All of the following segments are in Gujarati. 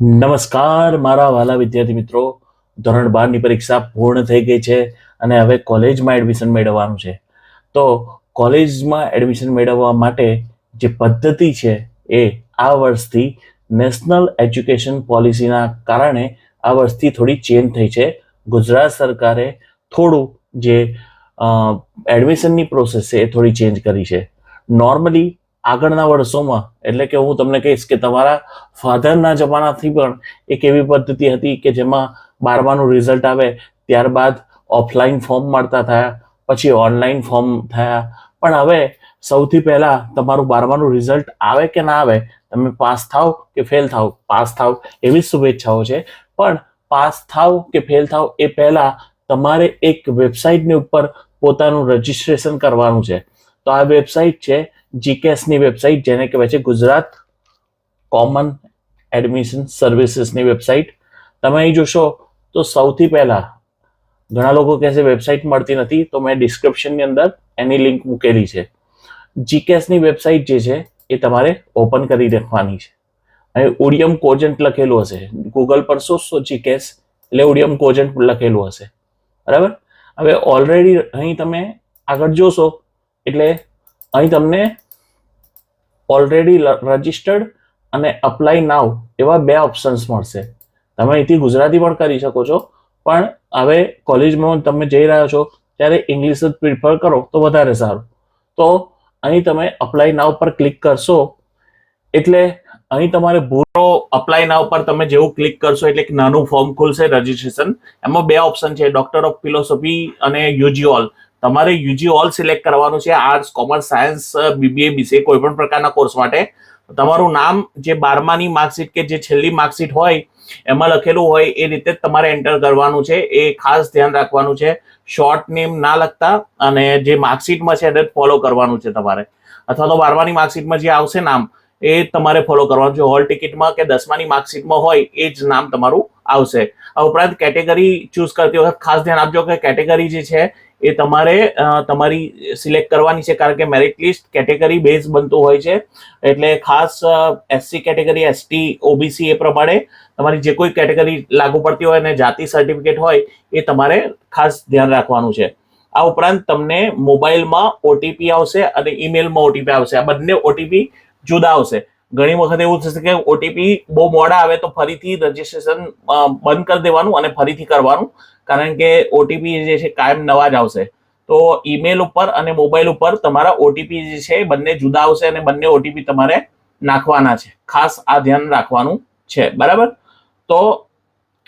નમસ્કાર, મારા વાલા વિદ્યાર્થી મિત્રો. ધોરણ બારની પરીક્ષા પૂર્ણ થઈ ગઈ છે અને હવે કોલેજમાં એડમિશન મેળવવાનું છે. તો કોલેજમાં એડમિશન મેળવવા માટે જે પદ્ધતિ છે એ આ વર્ષથી નેશનલ એજ્યુકેશન પોલિસીના કારણે આ વર્ષથી થોડી ચેન્જ થઈ છે. ગુજરાત સરકારે થોડું જે એડમિશનની પ્રોસેસ છે એ થોડી ચેન્જ કરી છે. નોર્મલી આગળના વર્ષોમાં, એટલે કે હું તમને કહીશ કે તમારા ફાધરના જમાનાથી પણ એક એવી પદ્ધતિ હતી કે જેમાં બારમાનું રિઝલ્ટ આવે, ત્યારબાદ ઓફલાઈન ફોર્મ મળતા થયા, પછી ઓનલાઈન ફોર્મ થયા. પણ હવે સૌથી પહેલા તમારું બારમાનું રિઝલ્ટ આવે કે ના આવે, તમે પાસ થાવ કે ફેલ થાવ? પાસ થાવ, એવી શુભેચ્છાઓ છે. પણ પાસ થાવ કે ફેલ થાવ એ પહેલા તમારે એક વેબસાઇટની ઉપર પોતાનું રજિસ્ટ્રેશન કરવાનું છે. તો આ વેબસાઇટ છે જીકેએસની વેબસાઇટ, જેને કહેવાય છે ગુજરાત કોમન એડમિશન સર્વિસીસની વેબસાઇટ. તમે અહીં જોશો તો સૌથી પહેલાં ઘણા લોકો કહેશે વેબસાઇટ મળતી નથી, તો મેં ડિસ્ક્રિપ્શનની અંદર એની લિંક મૂકેલી છે. જીકેએસની વેબસાઇટ જે છે, એ તમારે ઓપન કરી રાખવાની છે. અહીં ઓડિયમ કોજન્ટ લખેલું હશે. ગૂગલ પર શોધશો જીકેએસ એટલે ઓડિયમ કોજન્ટ લખેલું હશે. બરાબર? હવે ઓલરેડી અહીં તમે આગળ જોશો એટલે અહીં તમને ઓલરેડી રજિસ્ટર્ડ અને અપ્લાય નાવ એવા બે ઓપ્શન્સ મળશે. તમે અહીંથી ગુજરાતી પણ કરી શકો છો, પણ હવે કોલેજમાં તમે જઈ રહ્યા છો, ત્યારે ઇંગ્લિશ જ પ્રિફર કરો તો વધારે સારું. તો અહીં તમે અપ્લાય નાવ પર ક્લિક કરશો, એટલે અહીં તમારે ભૂરો અપ્લાય નાવ પર તમે જેવું ક્લિક કરશો, એટલે એક નાનું ફોર્મ ખુલશે રજિસ્ટ્રેશન એમાં બે ઓપ્શન છે ડોક્ટર ઓફ ફિલોસોફી અને યુજી ઓલ તમારે યુજી ઓલ સિલેક્ટ કરવાનું છે arts commerce science BBA BCA કોઈ પણ પ્રકારના કોર્સ માટે. તમારું નામ જે બારમાની માર્કશીટ કે જે છેલ્લી માર્કશીટ હોય, એમાં લખેલું હોય, એ રીતે જ તમારે એન્ટર કરવાનું છે. એ ખાસ ધ્યાન રાખવાનું છે. શોર્ટ નેમ ના લખતા અને જે માર્કશીટમાં છે, એને ફોલો કરવાનું છે તમારે. અથવા તો બારમાની માર્કશીટમાં જે આવશે નામ, એ તમારે ફોલો કરવાનું છે. હોલ ટિકિટમાં કે દસમાની માર્કશીટમાં હોય, એ જ નામ તમારું આવશે. આ ઉપરાંત કેટેગરી ચૂઝ કરતી વખત ખાસ ધ્યાન આપજો કે કેટેગરી જે છે એ તમારે તમારી સિલેક્ટ કરવાની છે, કારણ કે મેરિટ લિસ્ટ કેટેગરી બેઝ બનતું હોય છે. એટલે ખાસ એસસી કેટેગરી એસટી ઓબીસી એ પ્રમાણે તમારી જે કોઈ કેટેગરી લાગુ પડતી હોય અને જાતિ સર્ટિફિકેટ હોય, એ તમારે ખાસ ધ્યાન રાખવાનું છે. આ ઉપરાંત તમને મોબાઈલમાં ઓટીપી આવશે અને ઈમેલમાં ઓટીપી આવશે. આ બંને ઓટીપી જુદા આવશે. ઘણી વખત એવું થશે કે ઓટીપી બહુ મોડા આવે તો ફરીથી રજીસ્ટ્રેશન બંધ કરી દેવાનું અને ફરીથી કરવાનું. કારણ કે ઓટીપી જે છે કાયમ નવા જ આવશે. તો ઈમેલ ઉપર અને મોબાઈલ ઉપર તમારા ઓટીપી જે છે બંને જુદા આવશે અને બંને ઓટીપી તમારે નાખવાના છે. ખાસ આ ધ્યાન રાખવાનું છે. બરાબર? તો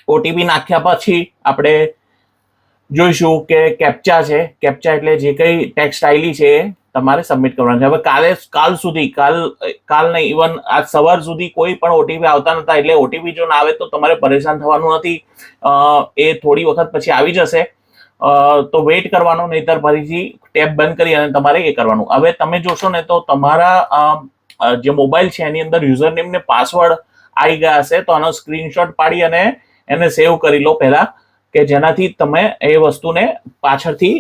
ઓટીપી નાખ્યા પછી આપણે જોઈશું કે કેપ્ચા છે. કેપ્ચા એટલે જે કઈ ટેક્સ્ટ આવેલી છે તમારે સબમિટ કરવાનું છે. હવે કાલે, કાલ સુધી, કાલ કાલ નહીં ઇવન આજ સવાર સુધી કોઈ પણ ઓટીપી આવતા નતા, એટલે ઓટીપી જો ના આવે તો તમારે પરેશાન થવાનું નથી. એ થોડી વખત પછી આવી જશે. તો વેઇટ કરવાનો, નહીતર ફરીથી ટેપ બંધ કરી અને તમારે એ કરવાનું. હવે તમે જોશો ને તો તમારા જે મોબાઈલ છે એની અંદર યુઝર નેમ ને પાસવર્ડ આવી ગયા હશે, તો આનો સ્ક્રીનશોટ પાડી અને એને સેવ કરી લો પહેલા. કે જેનાથી તમે એ વસ્તુને પાછળથી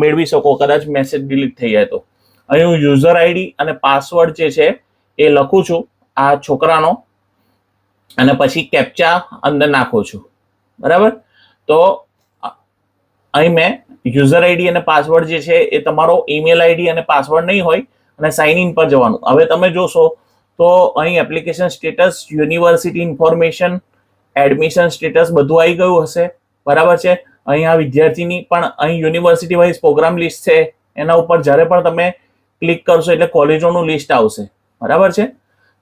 મેળવી શકો. કદાચ મેસેજ ડિલીટ થઈ જાય તો. અહીં હું યુઝર આઈડી અને પાસવર્ડ જે છે, એ લખું છું આ છોકરાનો અને પછી કેપ્ચા અંદર નાખું છું. બરાબર? તો અહીં મેં યુઝર આઈડી અને પાસવર્ડ જે છે, એ તમારો ઈમેલ આઈડી અને પાસવર્ડ નહીં હોય અને સાઇન ઇન પર જવાનું. હવે તમે જોશો તો અહીં application status university information admission status બધું આવી ગયું હશે. બરાબર છે? અહીં આ વિદ્યાર્થીની પણ અહીં યુનિવર્સિટી વાઇઝ પ્રોગ્રામ લિસ્ટ છે. એના ઉપર જ્યારે પણ તમે ક્લિક કરશો એટલે કોલેજોનું લિસ્ટ આવશે. બરાબર છે?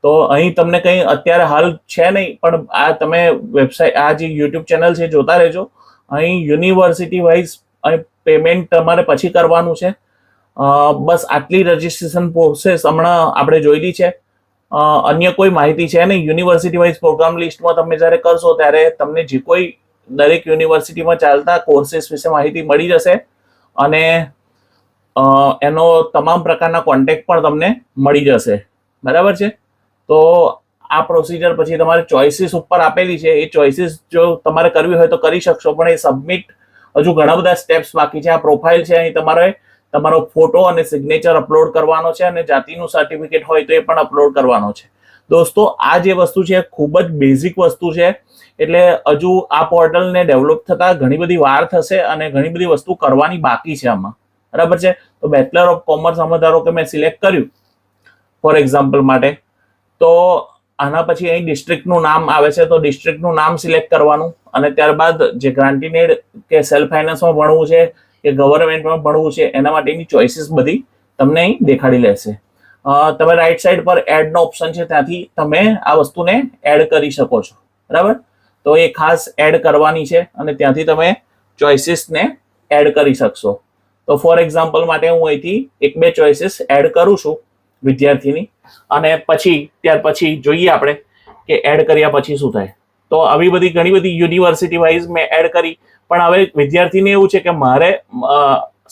તો અહીં તમને કંઈ અત્યારે હાલ છે નહીં, પણ આ તમે વેબસાઇટ આ જે યુટ્યુબ ચેનલ છે જોતા રહેજો. અહીં યુનિવર્સિટી વાઇઝ અહીં પેમેન્ટ તમારે પછી કરવાનું છે. બસ આટલી રજિસ્ટ્રેશન પ્રોસેસ હમણાં આપણે જોયેલી છે. અન્ય કોઈ માહિતી છે નહીં. યુનિવર્સિટી વાઇઝ પ્રોગ્રામ લિસ્ટમાં તમે જ્યારે કરશો ત્યારે તમને જે કોઈ દરેક યુનિવર્સિટીમાં ચાલતા કોર્સિસ વિશે માહિતી મળી જશે અને એનો તમામ પ્રકારના કોન્ટેક્ટ પણ તમને મળી જશે. બરાબર છે? તો આ પ્રોસિજર પછી તમારે ચોઇસીસ ઉપર આપેલી છે. એ ચોઇસીસ જો તમારે કરવી હોય તો કરી શકશો, પણ એ સબમિટ હજુ ઘણા બધા સ્ટેપ્સ બાકી છે. આ પ્રોફાઇલ છે, અહીં તમારે તમારો ફોટો અને સિગ્નેચર અપલોડ કરવાનો છે અને જાતિનું સર્ટિફિકેટ હોય તો એ પણ અપલોડ કરવાનો છે. દોસ્તો, આ જે વસ્તુ છે, ખૂબ જ બેઝિક વસ્તુ છે. એટલે હજુ આ પોર્ટલને ડેવલપ થતાં ઘણી બધી વાર થશે અને ઘણી બધી વસ્તુ કરવાની બાકી છે આમાં. બરાબર છે? તો બેચલર ઓફ કોમર્સ આમાં ધારો કે મેં સિલેક્ટ કર્યું ફોર એક્ઝામ્પલ માટે, તો આના પછી અહીં ડિસ્ટ્રિક્ટનું નામ આવે છે, તો ડિસ્ટ્રિક્ટનું નામ સિલેક્ટ કરવાનું અને ત્યારબાદ જે ગ્રાન્ટીનેડ કે સેલ્ફ ફાઇનાન્સમાં ભણવું છે, કે ગવર્મેન્ટમાં ભણવું છે, એના માટેની ચોઇસીસ બધી તમને અહીં દેખાડી લેશે. તમે રાઈટ સાઈડ પર એડનો ઓપ્શન છે, ત્યાંથી તમે આ વસ્તુને એડ કરી શકો છો. બરાબર? તો એ ખાસ એડ કરવાની છે અને ત્યાંથી તમે ચોઇસીસને એડ કરી શકશો. તો ફોર એક્ઝામ્પલ માટે હું અહીંથી એક બે ચોઇસીસ એડ કરું છું વિદ્યાર્થીની. અને પછી, ત્યાર પછી જોઈએ આપણે કે એડ કર્યા પછી શું થાય. તો આવી બધી ઘણી બધી યુનિવર્સિટી વાઇઝ મેં એડ કરી. પણ હવે વિદ્યાર્થીને એવું છે કે મારે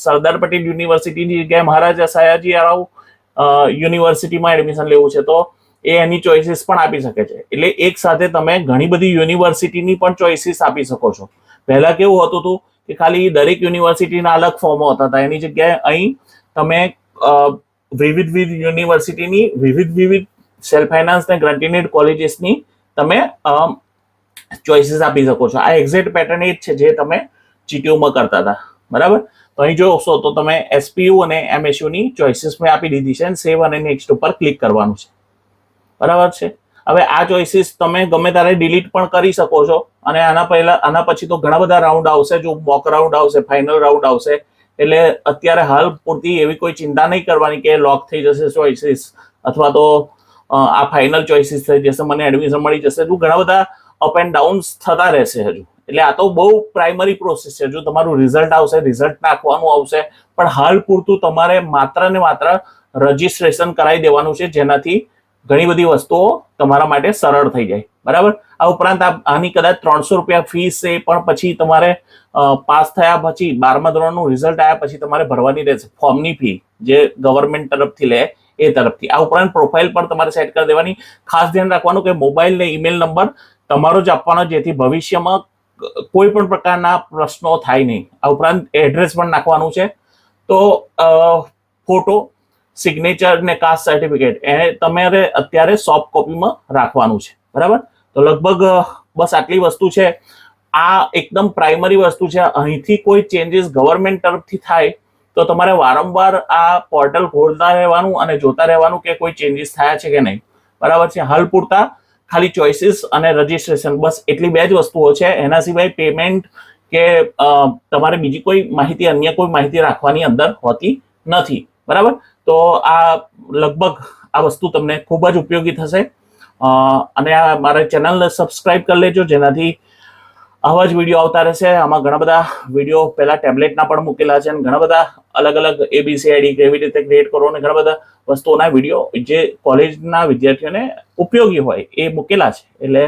સરદાર પટેલ યુનિવર્સિટીની જગ્યાએ મહારાજા સયાજી રાવ યુનિવર્સિટીમાં એડમિશન લેવું છે તો એ એની ચોઇસીસ પણ આપી શકે છે. એટલે એક સાથે તમે ઘણી બધી યુનિવર્સિટીની પણ ચોઇસીસ આપી શકો છો. પહેલા કેવું હતું હતું કે ખાલી દરેક યુનિવર્સિટીના અલગ ફોર્મો હતા હતા એની જગ્યાએ અહીં તમે વિવિધ વિવિધ યુનિવર્સિટીની વિવિધ વિવિધ સેલ્ફ ફાઇનાન્સ ને ગ્રાન્ટીનેડ કોલેજીસની તમે ચોઇસીસ આપી શકો છો. આ એક્ઝેક્ટ પેટર્ન એ જ છે જે તમે જીટીયુમાં કરતા હતા. બરાબર? તો અહીં જોશો તો તમે એસપીયુ અને એમએસયુની ચોઇસીસ મેં આપી દીધી છે અને સેવ અને નેક્સ્ટ ઉપર ક્લિક કરવાનું છે. બરાબર છે? હવે આ ચોઇસીસ તમે ગમે ત્યારે ડિલીટ પણ કરી શકો છો અને આના પહેલા, આના પછી તો ઘણા બધા રાઉન્ડ આવશે, જો મોક રાઉન્ડ આવશે ફાઇનલ રાઉન્ડ આવશે, એટલે અત્યારે હાલ પૂરતી એવી કોઈ ચિંતા નહીં કરવાની કે લોક થઈ જશે ચોઇસીસ અથવા તો આ ફાઇનલ ચોઇસીસ થઈ જશે મને એડમિશન મળી જશે, તો ઘણા બધા અપ એન્ડ ડાઉન્સ થતા રહેશે હજુ. એટલે આ તો બહુ પ્રાઇમરી પ્રોસેસ છે. જો તમારું રિઝલ્ટ આવશે રિઝલ્ટ નાખવાનું આવશે, પણ હાલ પૂરતું તમારે માત્ર ને માત્ર રજીસ્ટ્રેશન કરાવી દેવાનું છે, જેનાથી ઘણી બધી વસ્તુઓ તમારા માટે સરળ થઈ જાય. બરાબર? આ ઉપરાંત આની કદાચ ત્રણસો રૂપિયા ફીસ છે પણ પછી તમારે પાસ થયા પછી બારમા ધોરણનું રિઝલ્ટ આવ્યા પછી તમારે ભરવાની રહેશે. ફોર્મની ફી જે ગવર્મેન્ટ તરફથી લે, એ તરફથી. આ ઉપરાંત પ્રોફાઇલ પણ તમારે સેટ કરી દેવાની. ખાસ ધ્યાન રાખવાનું કે મોબાઈલ ને ઈમેલ નંબર તમારો જ આપવાનો, જેથી ભવિષ્યમાં કોઈ પણ પ્રકારના પ્રશ્નો થાય નહીં. આ ઉપરાંત એડ્રેસ પણ નાખવાનું છે. તો ફોટો સિગ્નેચર ને કાસ્ટ સર્ટિફિકેટ એ તમારે અત્યારે સોફ્ટ કોપીમાં રાખવાનું છે. બરાબર? તો લગભગ બસ આટલી વસ્તુ છે. આ એકદમ પ્રાઇમરી વસ્તુ છે. અહીંથી કોઈ ચેન્જીસ ગવર્મેન્ટ તરફથી થાય, તો તમારે વારંવાર આ પોર્ટલ ખોલતા રહેવાનું અને જોતા રહેવાનું કે કોઈ ચેન્જીસ થયા છે કે નહીં. બરાબર છે? હાલ પૂરતા ખાલી ચોઇસીસ અને રજીસ્ટ્રેશન બસ એટલી બે જ વસ્તુઓ છે. એના સિવાય પેમેન્ટ કે તમારે બીજી કોઈ માહિતી, અન્ય કોઈ માહિતી રાખવાની અંદર હોતી નથી. બરાબર? તો આ લગભગ આ વસ્તુ તમને ખૂબ જ ઉપયોગી થશે. અને આ મારા ચેનલને સબસ્ક્રાઇબ કરી લેજો, જેનાથી આવા જ વીડિયો આવતા રહેશે. આમાં ઘણા બધા વીડિયો પહેલાં ટેબ્લેટના પણ મૂકેલા છે અને ઘણા બધા અલગ અલગ એબીસીઆઈડી કેવી રીતે ક્રિએટ કરો અને ઘણા બધા વસ્તુઓના વીડિયો જે કોલેજના વિદ્યાર્થીઓને ઉપયોગી હોય એ મૂકેલા છે. એટલે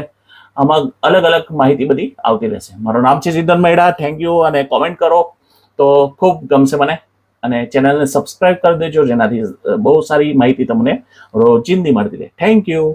આમાં અલગ અલગ માહિતી બધી આવતી રહેશે. મારું નામ છે સિદ્ધન મહેડા થેન્ક યુ અને કોમેન્ટ કરો. તો ખૂબ ગમશે મને. અને ચેનલને સબસ્ક્રાઇબ કરી દેજો જેનાથી બહુ સારી માહિતી તમને રોજિંદી મળતી રહે. Thank you